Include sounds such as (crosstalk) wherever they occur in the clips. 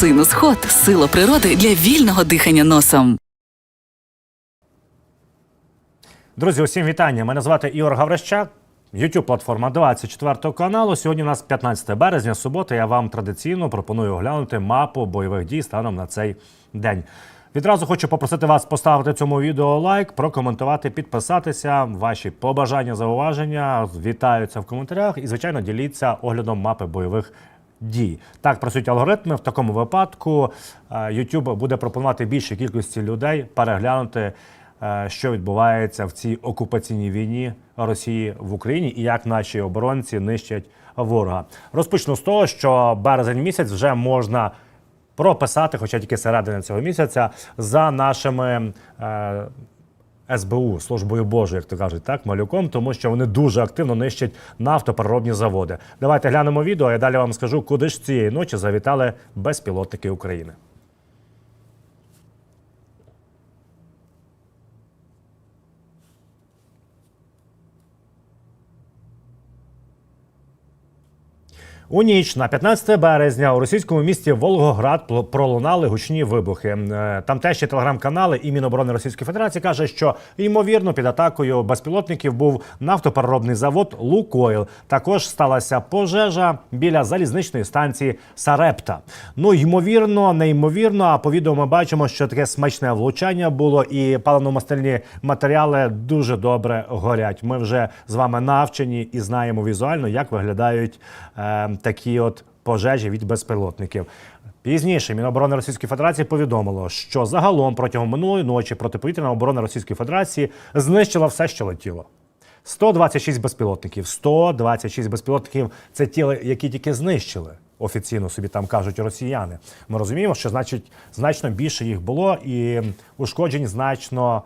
Синус Хот сила природи для вільного дихання носом. Друзі, усім вітання. Мене звати Ігор Гаврищак. youtube платформа 24 каналу. Сьогодні у нас 15 березня, субота. Я вам традиційно пропоную оглянути мапу бойових дій станом на цей день. Відразу хочу попросити вас поставити цьому відео лайк, прокоментувати, підписатися. Ваші побажання, зауваження вітаються в коментарях і, звичайно, діліться оглядом мапи бойових дій. Так працюють алгоритми. В такому випадку е, YouTube буде пропонувати більшій кількості людей переглянути, е, що відбувається в цій окупаційній війні Росії в Україні і як наші оборонці нищать ворога. Розпочну з того, що березень місяць вже можна прописати, хоча тільки середини цього місяця, за нашими. Е, СБУ, службою Божою, як то кажуть, так, малюком, тому що вони дуже активно нищать нафтопереробні заводи. Давайте глянемо відео, а я далі вам скажу, куди ж цієї ночі завітали безпілотники України. У ніч на 15 березня у російському місті Волгоград пролунали гучні вибухи. Е, Тамтешні телеграм-канали і Міноборони Російської Федерації каже, що ймовірно під атакою безпілотників був нафтопереробний завод Лукойл. Також сталася пожежа біля залізничної станції Сарепта. Ну ймовірно, неймовірно. А по відео ми бачимо, що таке смачне влучання було, і паливно-мастильні матеріали дуже добре горять. Ми вже з вами навчені і знаємо візуально, як виглядають е, такі от пожежі від безпілотників. Пізніше Міноборони Російської Федерації повідомило, що загалом протягом минулої ночі протиповітряна оборона Російської Федерації знищила все, що летіло. 126 безпілотників. 126 безпілотників це ті, які тільки знищили. Офіційно собі там кажуть росіяни. Ми розуміємо, що значить значно більше їх було, і ушкоджень значно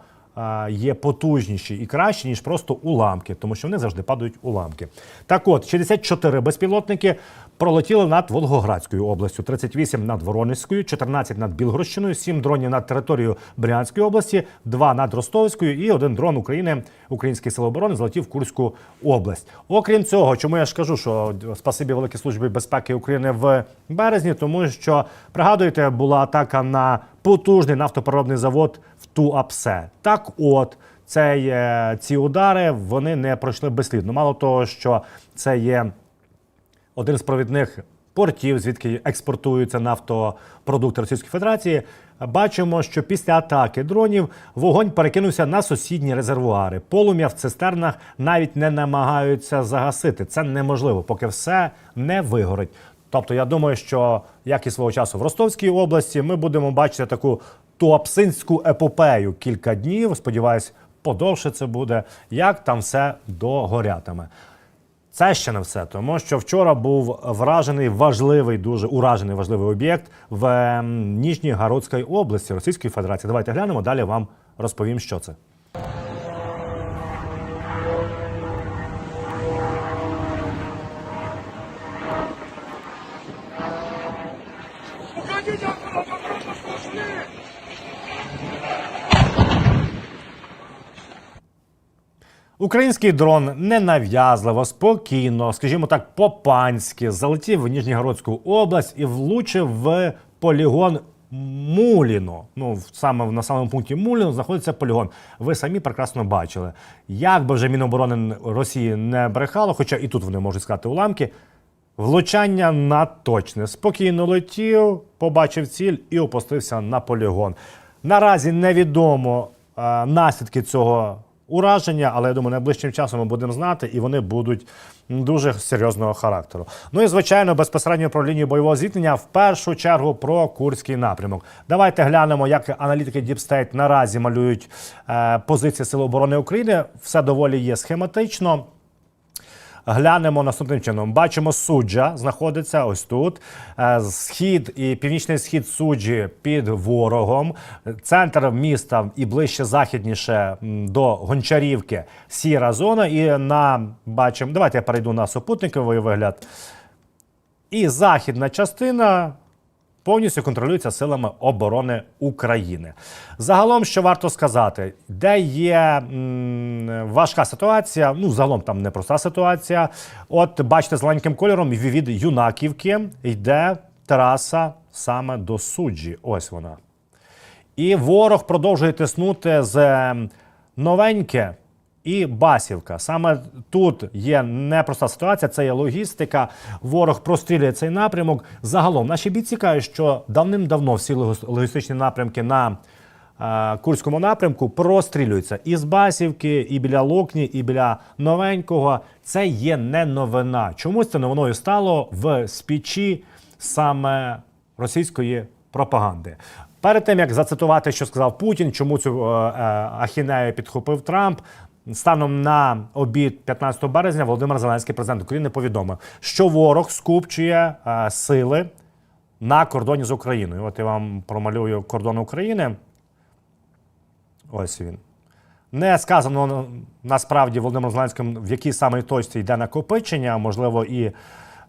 є потужніші і кращі, ніж просто уламки, тому що вони завжди падають уламки. Так от, 64 безпілотники пролетіли над Волгоградською областю, 38 над Воронезькою, 14 над Білгородщиною, 7 дронів над територією Брянської області, 2 над Ростовською і один дрон України, Українські сили оборони, залетів в Курську область. Окрім цього, чому я ж кажу, що спасибі Великій службі безпеки України в березні, тому що пригадуєте, була атака на потужний нафтопереробний завод в Туапсе. Так, от. Цей, ці удари вони не пройшли безслідно. Мало того, що це є один з провідних портів, звідки експортуються нафтопродукти Російської Федерації. Бачимо, що після атаки дронів вогонь перекинувся на сусідні резервуари. Полум'я в цистернах навіть не намагаються загасити. Це неможливо, поки все не вигорить. Тобто, я думаю, що як і свого часу в Ростовській області, ми будемо бачити таку туапсинську епопею кілька днів. Сподіваюсь, подовше це буде, як там все догорятиме. Це ще не все, тому що вчора був вражений важливий, дуже уражений важливий об'єкт в ем, Ніжній-Городській області Російської Федерації. Давайте глянемо. Далі вам розповім, що це. Український дрон ненав'язливо, спокійно, скажімо так, по-панськи, залетів в Ніжнігородську область і влучив в полігон Муліно. Ну, саме в населеному пункті Муліно знаходиться полігон. Ви самі прекрасно бачили. Як би вже Міноборони Росії не брехало, хоча і тут вони можуть сказати уламки. Влучання надточне. Спокійно летів, побачив ціль і опустився на полігон. Наразі невідомо е, наслідки цього ураження, але я думаю, найближчим часом ми будемо знати, і вони будуть дуже серйозного характеру. Ну і звичайно, безпосередньо про лінію бойового зіткнення в першу чергу про Курський напрямок. Давайте глянемо, як аналітики State наразі малюють е, позиції Сил оборони України. Все доволі є схематично. Глянемо наступним чином. Бачимо, суджа знаходиться ось тут. Е, Схід і північний схід суджі під ворогом. Центр міста і ближче західніше до Гончарівки. Сіра зона. І на бачимо. Давайте я перейду на супутниковий вигляд. І західна частина повністю контролюється силами оборони України. Загалом, що варто сказати, де є м, важка ситуація, ну загалом там непроста ситуація. От бачите, зеленьким кольором від Юнаківки йде траса саме до суджі. Ось вона. І ворог продовжує тиснути з новеньке і Басівка. Саме тут є непроста ситуація, це є логістика. Ворог прострілює цей напрямок. Загалом наші бійці кажуть, що давним-давно всі логістичні напрямки на е, Курському напрямку прострілюються і з Басівки, і біля Локні, і біля новенького. Це є не новина. Чомусь це новиною стало в спічі саме російської пропаганди. Перед тим як зацитувати, що сказав Путін, чому цю е, е, ахінею підхопив Трамп. Станом на обід 15 березня Володимир Зеленський, президент України, повідомив, що ворог скупчує е, сили на кордоні з Україною. От я вам промалюю кордон України. Ось він. Не сказано насправді Володимиром Зеленським, в якій саме точці йде накопичення, можливо, і е,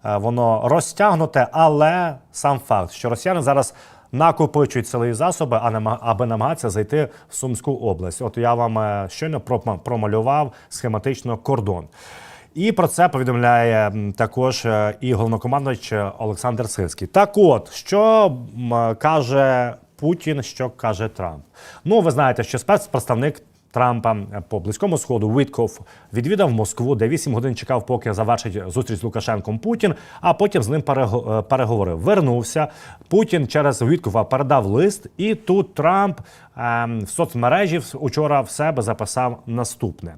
воно розтягнуте, але сам факт, що росіяни зараз накопичують сили і засоби, аби намагатися зайти в Сумську область. От я вам е, щойно прома- промалював схематично кордон. І про це повідомляє також е, і головнокомандувач е, Олександр Сирський. Так от, що каже Путін, що каже Трамп? Ну, ви знаєте, що спецпредставник Трампа е, по близькому сходу Вітков відвідав Москву, де 8 годин чекав, поки завершить зустріч з Лукашенком Путін, а потім з ним е, переговорив. Вернувся. Путін через Віткова передав лист, і тут Трамп ем, в соцмережі вчора в себе записав наступне.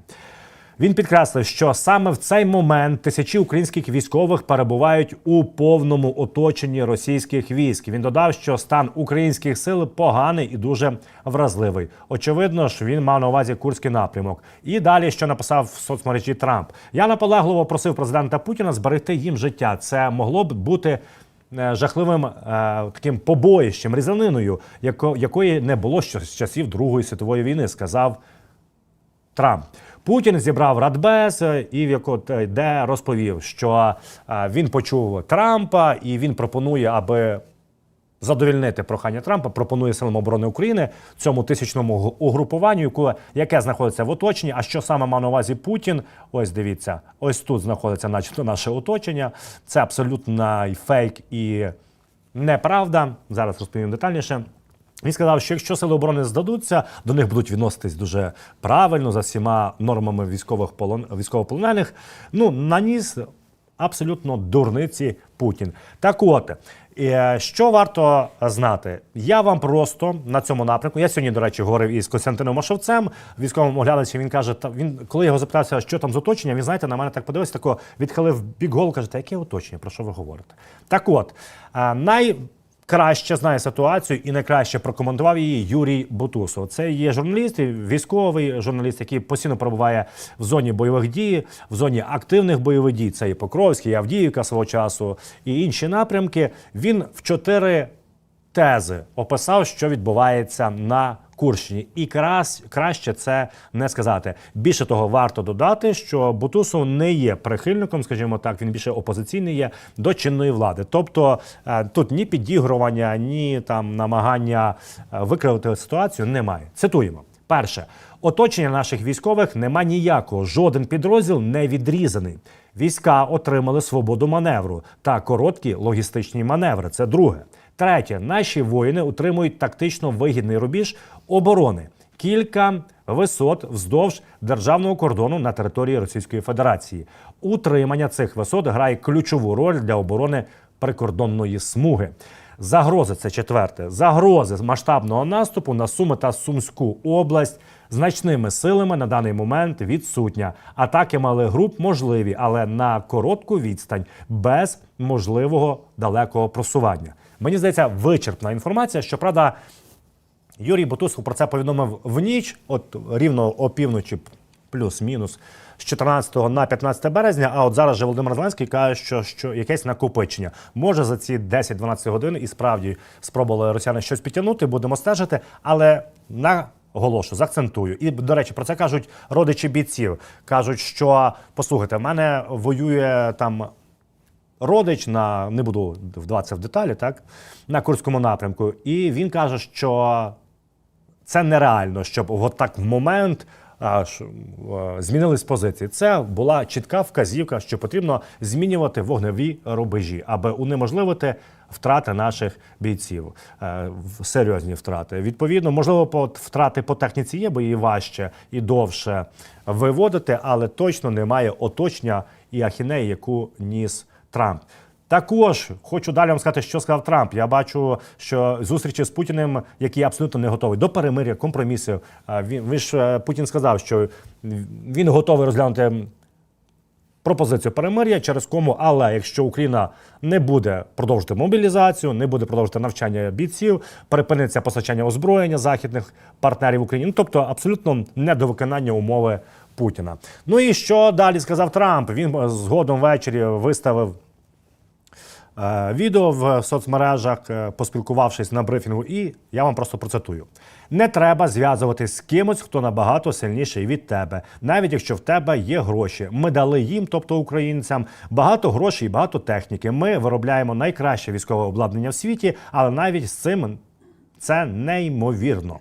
Він підкреслив, що саме в цей момент тисячі українських військових перебувають у повному оточенні російських військ. Він додав, що стан українських сил поганий і дуже вразливий. Очевидно ж, він мав на увазі курський напрямок. І далі, що написав в соцмережі Трамп, я наполегливо просив президента Путіна зберегти їм життя. Це могло б бути. е, Жахливим е, таким побоїщем, різаниною, яко, якої не було ще з часів Другої світової війни, сказав Трамп. Путін зібрав Радбез е, і в яко е, де розповів, що е, він почув Трампа і він пропонує, аби задовільнити прохання Трампа, пропонує силам оборони України цьому тисячному угрупуванню, яке знаходиться в оточенні. А що саме мав на увазі Путін? Ось дивіться, ось тут знаходиться, начебто, наше оточення. Це абсолютно фейк і неправда. Зараз розповім детальніше. Він сказав, що якщо сили оборони здадуться, до них будуть відноситись дуже правильно за всіма нормами військових полон військовополонених. Ну наніс абсолютно дурниці Путін. Так от. е, Що варто знати? Я вам просто на цьому напрямку. Я сьогодні, до речі, говорив із Костянтином Машовцем, військовим оглядачем. Він каже, та він, коли його запитався, що там з оточенням, він знаєте, на мене так подивився, тако відхилив бік голову, каже, та яке оточення? Про що ви говорите? Так от, е, най краще знає ситуацію і найкраще прокоментував її Юрій Бутусов. Це є журналіст, військовий журналіст, який постійно перебуває в зоні бойових дій, в зоні активних бойових дій. Це і Покровський, і Авдіївка свого часу, і інші напрямки. Він в чотири тези описав, що відбувається на Курщині, і крас, краще це не сказати. Більше того, варто додати, що Бутусов не є прихильником, скажімо так, він більше опозиційний є до чинної влади. Тобто е, тут ні підігрування, ні там намагання е, викривати ситуацію немає. Цитуємо. Перше, оточення наших військових нема ніякого. Жоден підрозділ не відрізаний. Війська отримали свободу маневру та короткі логістичні маневри. Це друге. Третє, наші воїни утримують тактично вигідний рубіж оборони. Кілька висот вздовж державного кордону на території Російської Федерації. Утримання цих висот грає ключову роль для оборони прикордонної смуги. Загрози це четверте. Загрози масштабного наступу на Суми та Сумську область значними силами на даний момент відсутня. Атаки малих груп можливі, але на коротку відстань без можливого далекого просування. Мені здається, вичерпна інформація. Щоправда, Юрій Бутусов про це повідомив в ніч, от рівно опівночі, плюс-мінус, з 14 на 15 березня. А от зараз же Володимир Зеленський каже, що, що якесь накопичення. Може за ці 10-12 годин і справді спробували росіяни щось підтягнути, будемо стежити, але на. Оголошу, заакцентую. І, до речі, про це кажуть родичі бійців. Кажуть, що послухайте, в мене воює там родич на не буду вдаватися в деталі, так на Курському напрямку. І він каже, що це нереально, щоб от так в момент аж е, змінились позиції. Це була чітка вказівка, що потрібно змінювати вогневі рубежі, аби унеможливити втрати наших бійців, е, серйозні втрати. Відповідно, можливо, втрати по техніці є, бо її важче і довше виводити, але точно немає оточення і ахінеї, яку ніс Трамп. Також хочу далі вам сказати, що сказав Трамп. Я бачу, що зустрічі з Путіним, який абсолютно не готовий до перемиря, компромісів. Він ви ж е, Путін сказав, що він готовий розглянути пропозицію перемир'я через кому, але якщо Україна не буде продовжувати мобілізацію, не буде продовжувати навчання бійців, перепиниться постачання озброєння західних партнерів Україні, ну тобто абсолютно не до виконання умови Путіна. Ну і що далі сказав Трамп? Він е, згодом ввечері виставив. Е, Відео в соцмережах, е, поспілкувавшись на брифінгу, і я вам просто процитую: не треба зв'язуватись з кимось, хто набагато сильніший від тебе, навіть якщо в тебе є гроші. Ми дали їм, тобто українцям, багато грошей, і багато техніки. Ми виробляємо найкраще військове обладнання в світі, але навіть з цим це неймовірно.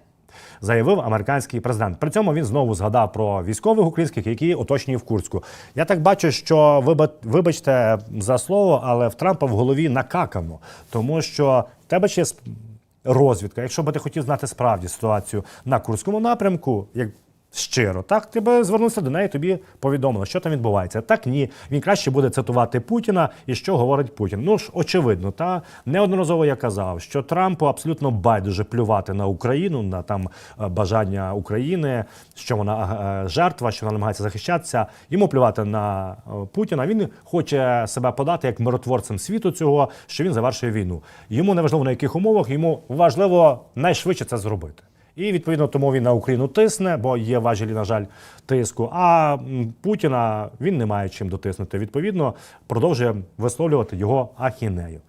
Заявив американський президент. При цьому він знову згадав про військових українських, які оточені в Курську. Я так бачу, що виба- вибачте за слово, але в Трампа в голові накакано, тому що в тебе ще розвідка. Якщо би ти хотів знати справді ситуацію на Курському напрямку, як щиро, так ти звернувся до неї, тобі повідомили, що там відбувається. Так ні, він краще буде цитувати Путіна і що говорить Путін. Ну ж очевидно, та неодноразово я казав, що Трампу абсолютно байдуже плювати на Україну, на там е, бажання України, що вона е, жертва, що вона намагається захищатися. Йому плювати на е, Путіна. Він хоче себе подати як миротворцем світу цього, що він завершує війну. Йому не важливо на яких умовах, йому важливо найшвидше це зробити. І відповідно тому він на Україну тисне, бо є важелі, на жаль, тиску. А Путіна він не має чим дотиснути. Відповідно, продовжує висловлювати його ахінею.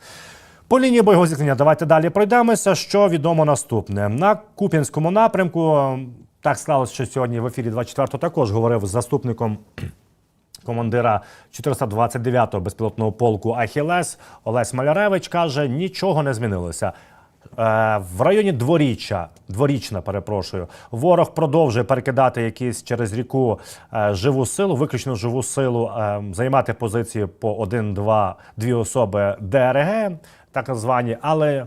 По лінії бойового зіткнення давайте далі пройдемося. Що відомо наступне на Куп'янському напрямку. Так склалося, що сьогодні в ефірі 24 також говорив з заступником (clears throat) командира 429-го безпілотного полку Ахілес Олесь Маляревич каже, нічого не змінилося. Е, В районі дворіччя, дворічна, перепрошую, ворог продовжує перекидати якісь через ріку е, живу силу, виключно живу силу, е, займати позиції по один, два, дві особи ДРГ, так звані, але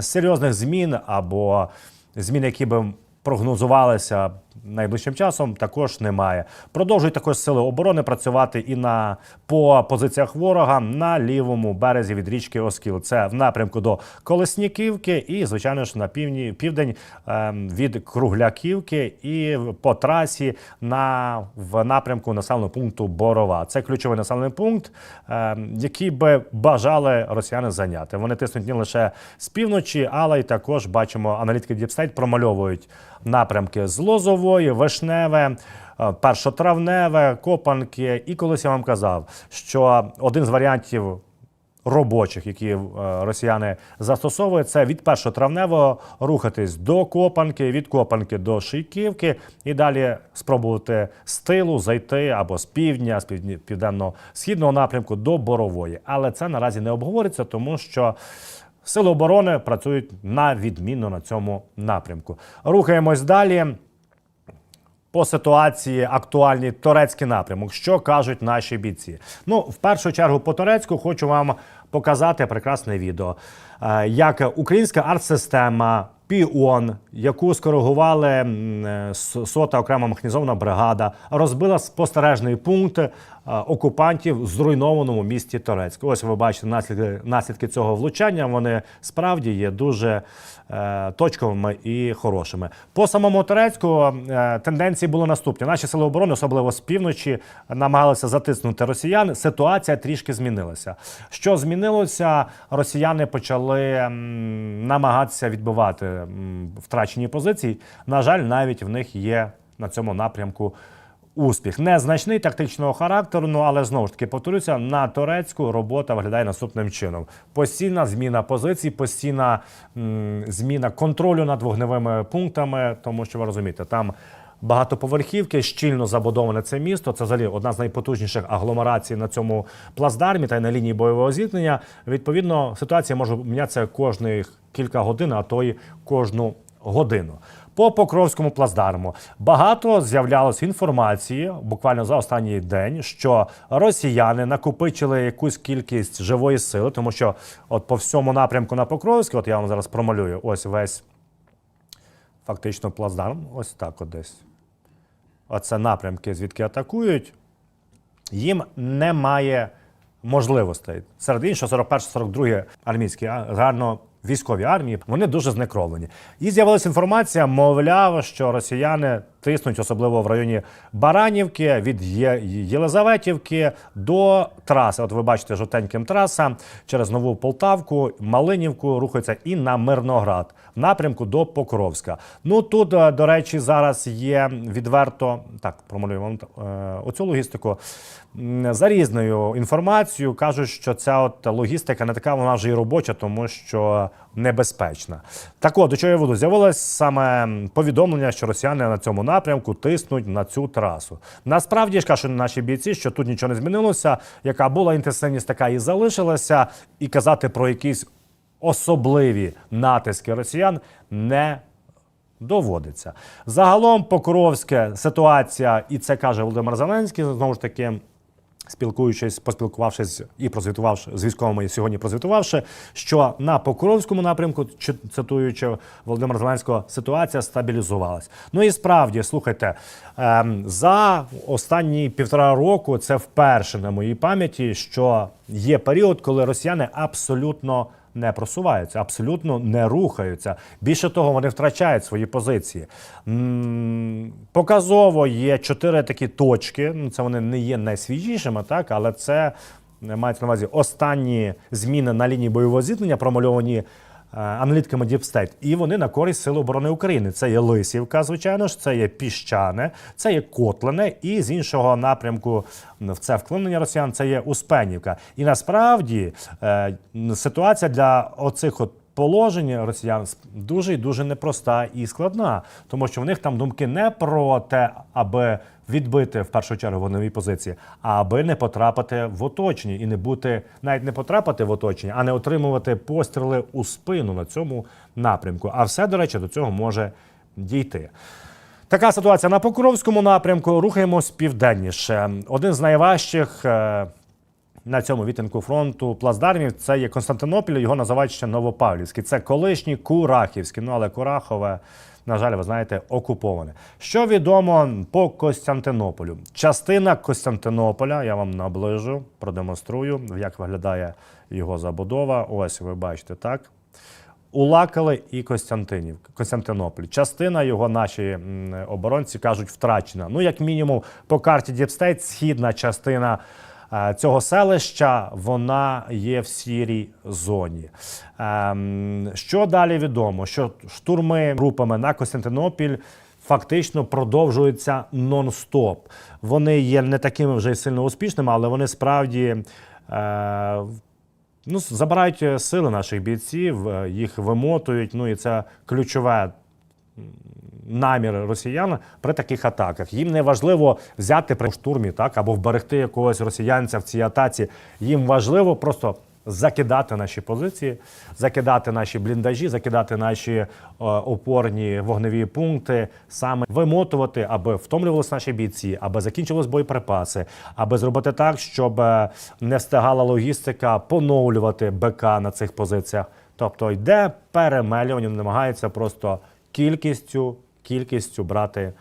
серйозних змін або змін, які би прогнозувалися найближчим часом, також немає. Продовжують також сили оборони працювати і на по позиціях ворога на лівому березі від річки Оскіл. Це в напрямку до Колесніківки, і звичайно ж на півдні південь ем, від Кругляківки і по трасі на в напрямку населеного пункту Борова. Це ключовий населений пункт, ем, який би бажали росіяни зайняти. Вони тиснуть не лише з півночі, але й також бачимо аналітики Діпстейт промальовують напрямки з Лозової, Вишневе. е, Першотравневе, Копанки, і колись я вам казав, що один з варіантів робочих, які е, росіяни застосовують, це від першотравневого рухатись до Копанки, від Копанки до Шийківки і далі спробувати з тилу зайти або з півдня, з південно-східного напрямку до Борової. Але це наразі не обговориться, тому що. Сили оборони працюють на відмінно на цьому напрямку. Рухаємось далі по ситуації актуальній турецький напрямок. Що кажуть наші бійці? Ну, в першу чергу, по турецьку хочу вам показати прекрасне відео, е, як українська артсистема. Піон, яку скоригували е, сота окрема механізована бригада, розбила спостережний пункт окупантів в зруйнованому місті Торецьк. Ось ви бачите наслідки, наслідки цього влучання. Вони справді є дуже е, точковими і хорошими. По самому Торецьку е, тенденції були наступні. Наші сили оборони, особливо з півночі, намагалися затиснути росіян. Ситуація трішки змінилася. Що змінилося? Росіяни почали намагатися відбивати втрачені позиції. На жаль, навіть в них є на цьому напрямку. Успіх незначний тактичного характеру, ну але знову ж таки повторюся, на турецьку робота виглядає наступним чином: постійна зміна позицій, постійна м, зміна контролю над вогневими пунктами, тому що ви розумієте, там багатоповерхівки, щільно забудоване це місто. Це взагалі одна з найпотужніших агломерацій на цьому плацдармі та й на лінії бойового зіткнення. Відповідно, ситуація може мінятися кожних кілька годин, а то й кожну годину. По Покровському плацдарму багато з'являлось інформації буквально за останній день, що росіяни накопичили якусь кількість живої сили, тому що от по всьому напрямку на Покровський, от я вам зараз промалюю, ось весь фактично плацдарм, ось так десь. Оце напрямки, звідки атакують їм немає можливостей. Серед іншого, 41-42 армійські гарно військові армії, вони дуже знекровлені. І з'явилася інформація, мовляв, що росіяни тиснуть, особливо в районі Баранівки, від Єлизаветівки до траси. От ви бачите, жовтеньким траса через нову Полтавку, Малинівку рухається і на Мирноград в напрямку до Покровська. Ну тут, е, до речі, зараз є відверто так, промалюємо е, оцю логістику. За різною інформацією кажуть, що ця от логістика не така, вона вже і робоча, тому що небезпечна. Так от, до чого я веду? З'явилось саме повідомлення, що росіяни на цьому напрямку тиснуть на цю трасу. Насправді ж кажуть наші бійці, що тут нічого не змінилося. Яка була інтенсивність, така і залишилася, і казати про якісь особливі натиски росіян не доводиться. Загалом Покровське ситуація, і це каже Володимир Зеленський, знову ж таки. Спілкуючись, поспілкувавшись і прозвітувавши з військовими сьогодні прозвітувавши, що на Покровському напрямку, чи- цитуючи Володимира Зеленського, ситуація стабілізувалась. Ну і справді, слухайте, ем, за останні півтора року це вперше на моїй пам'яті, що є період, коли росіяни абсолютно не просуваються, абсолютно не рухаються. Більше того, вони втрачають свої позиції. Показово є чотири такі точки. Ну, це вони не є найсвіжішими, так, але це е, мається на увазі останні зміни на лінії бойового зіткнення, промальовані. Е, Аналітиками Deep і вони на користь Сил оборони України. Це є Лисівка, звичайно ж, це є Піщане, це є Котлине, і з іншого напрямку в це вклинення росіян це є Успенівка. І насправді е, ситуація для оцих от положень росіян дуже і дуже непроста і складна, тому що в них там думки не про те, аби відбити в першу чергу вогневі позиції, аби не потрапити в оточення і не бути навіть не потрапити в оточення, а не отримувати постріли у спину на цьому напрямку. А все, до речі, до цього може дійти. Така ситуація на Покровському напрямку. Рухаємось південніше. Один з найважчих е, на цьому відтинку фронту плацдармів це є Константинополь, його називають ще Новопавлівський. Це колишній Курахівський, ну але Курахове, на жаль, ви знаєте, окуповане. Що відомо по Костянтинополю? Частина Костянтинополя, я вам наближу, продемонструю, як виглядає його забудова. Ось ви бачите, так. Улакали і Костянтинів, Костянтинополь. Частина його наші оборонці кажуть втрачена. Ну, як мінімум, по карті Діпстейт, східна частина цього селища вона є в сірій зоні. Ем, що далі відомо? Що штурми групами на Костянтинопіль фактично продовжуються нон-стоп. Вони є не такими вже сильно успішними, але вони справді. Е, Ну, забирають е, сили наших бійців, е, їх вимотують. Ну і це ключове м, намір росіян при таких атаках. Їм не важливо взяти при штурмі, так або вберегти якогось росіянця в цій атаці. Їм важливо просто. Закидати наші позиції, закидати наші бліндажі, закидати наші е, опорні вогневі пункти, саме вимотувати, аби втомлювалися наші бійці, аби закінчились боєприпаси, аби зробити так, щоб е, не встигала логістика поновлювати БК на цих позиціях. Тобто йде перемелювання, намагається просто кількістю, кількістю брати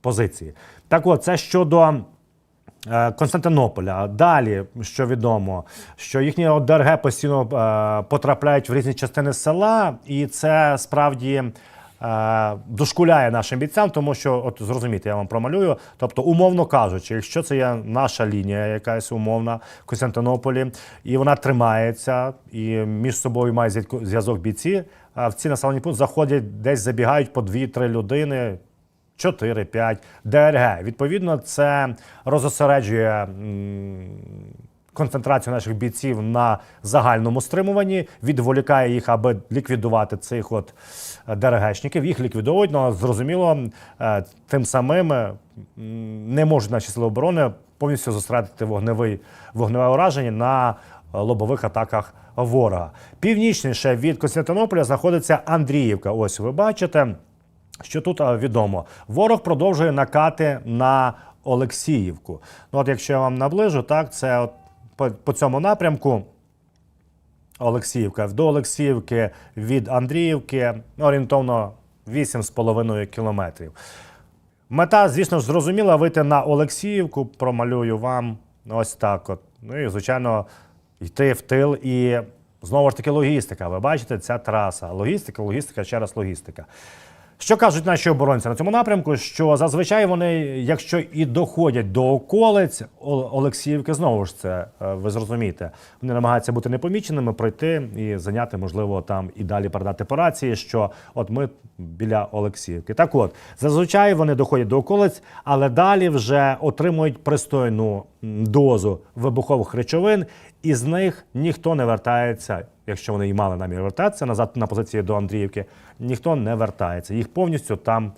позиції. Так от, це щодо. Е, Константинополя. Далі, що відомо, що їхні ОДРГ постійно е, потрапляють в різні частини села, і це справді дошкуляє нашим бійцям, тому що, от зрозумійте, я вам промалюю. Тобто, умовно кажучи, якщо це є наша лінія, якась умовна в Константинополі, і вона тримається, і між собою має зв'язок бійці, а в ці населені пункти заходять, десь забігають по 2-3 людини. 4-5 ДРГ. Відповідно, це розосереджує концентрацію наших бійців на загальному стримуванні, відволікає їх, аби ліквідувати цих от е, ДРГшників. Їх ліквідовують, ну, але зрозуміло, е, тим самим е, не можуть наші сили оборони повністю зосередити вогневий, вогневе ураження на е, лобових атаках ворога. Північніше від Константинополя знаходиться Андріївка. Ось ви бачите. Що тут відомо? Ворог продовжує накати на Олексіївку. Ну, от якщо я вам наближу, так це от по, по цьому напрямку. Олексіївка. До Олексіївки від Андріївки орієнтовно 8,5 кілометрів. Мета, звісно ж, зрозуміла вийти на Олексіївку, промалюю вам ось так. От. Ну і, звичайно, йти в тил. І знову ж таки логістика. Ви бачите, ця траса. Логістика, логістика, ще раз логістика. Що кажуть наші оборонці на цьому напрямку? Що зазвичай вони, якщо і доходять до околиць Олексіївки, знову ж це е, ви зрозумієте, вони намагаються бути непоміченими, пройти і зайняти, можливо, там і далі передати по рації, що от ми біля Олексіївки. Так от, зазвичай вони доходять до околиць, але далі вже отримують пристойну дозу вибухових речовин, і з них ніхто не вертається, якщо вони і мали намір вертатися назад на позиції до Андріївки, ніхто не вертається. Їх повністю там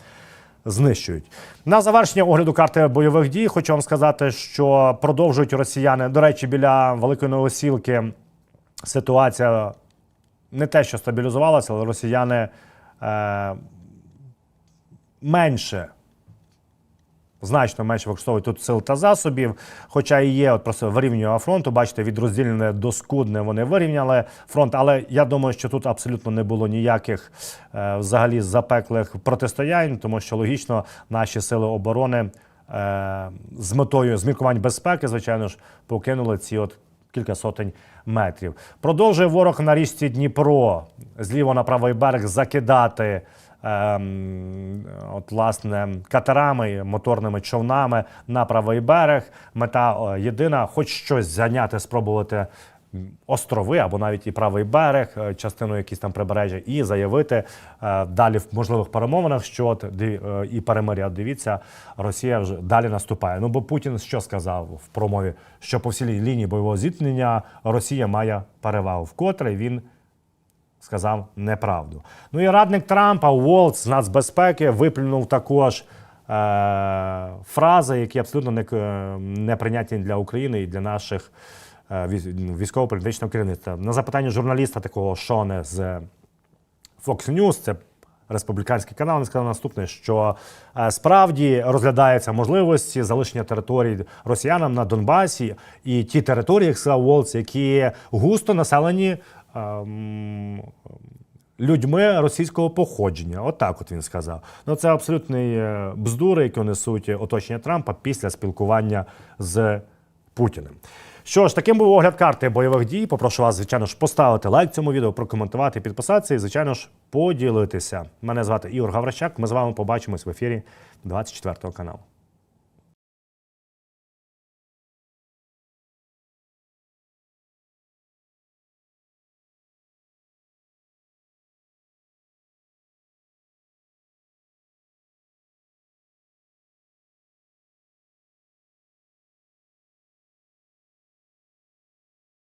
знищують. На завершення огляду карти бойових дій хочу вам сказати, що продовжують росіяни. До речі, біля Великої Новосілки ситуація не те, що стабілізувалася, але росіяни е, менше. Значно менше використовують тут сил та засобів, хоча і є от просто вирівнювання фронту. Бачите, від розділене до скудне вони вирівняли фронт. Але я думаю, що тут абсолютно не було ніяких е, взагалі запеклих протистоянь, тому що логічно наші сили оборони е, з метою зміркувань безпеки, звичайно ж, покинули ці от кілька сотень метрів. Продовжує ворог на річці Дніпро зліво на правий берег закидати. Ем, От, власне, катерами, моторними човнами на правий берег. Мета єдина, хоч щось зайняти, спробувати острови або навіть і правий берег, е, частину якісь там прибережжя, і заявити е, далі в можливих перемовинах, що от, е, і перемиря. Дивіться, Росія вже далі наступає. Ну бо Путін що сказав в промові, що по всій лінії бойового зіткнення Росія має перевагу, вкотре він сказав неправду. Ну і радник Трампа Уолтс з нацбезпеки виплюнув також е, фрази, які абсолютно не, к- неприйнятні для України і для наших е, військово-політичного керівництва. На запитання журналіста такого Шоне з Fox News, це республіканський канал, він сказав наступне, що е, справді розглядаються можливості залишення територій росіянам на Донбасі і ті території, як сказав Волц, які густо населені. Ем, Людьми російського походження, отак от він сказав. Ну це абсолютний е, бздури, які несуть оточення Трампа після спілкування з Путіним. Що ж, таким був огляд карти бойових дій. Попрошу вас, звичайно ж, поставити лайк цьому відео, прокоментувати, підписатися і, звичайно ж, поділитися. Мене звати Ігор Гаврищак. Ми з вами побачимось в ефірі 24 каналу.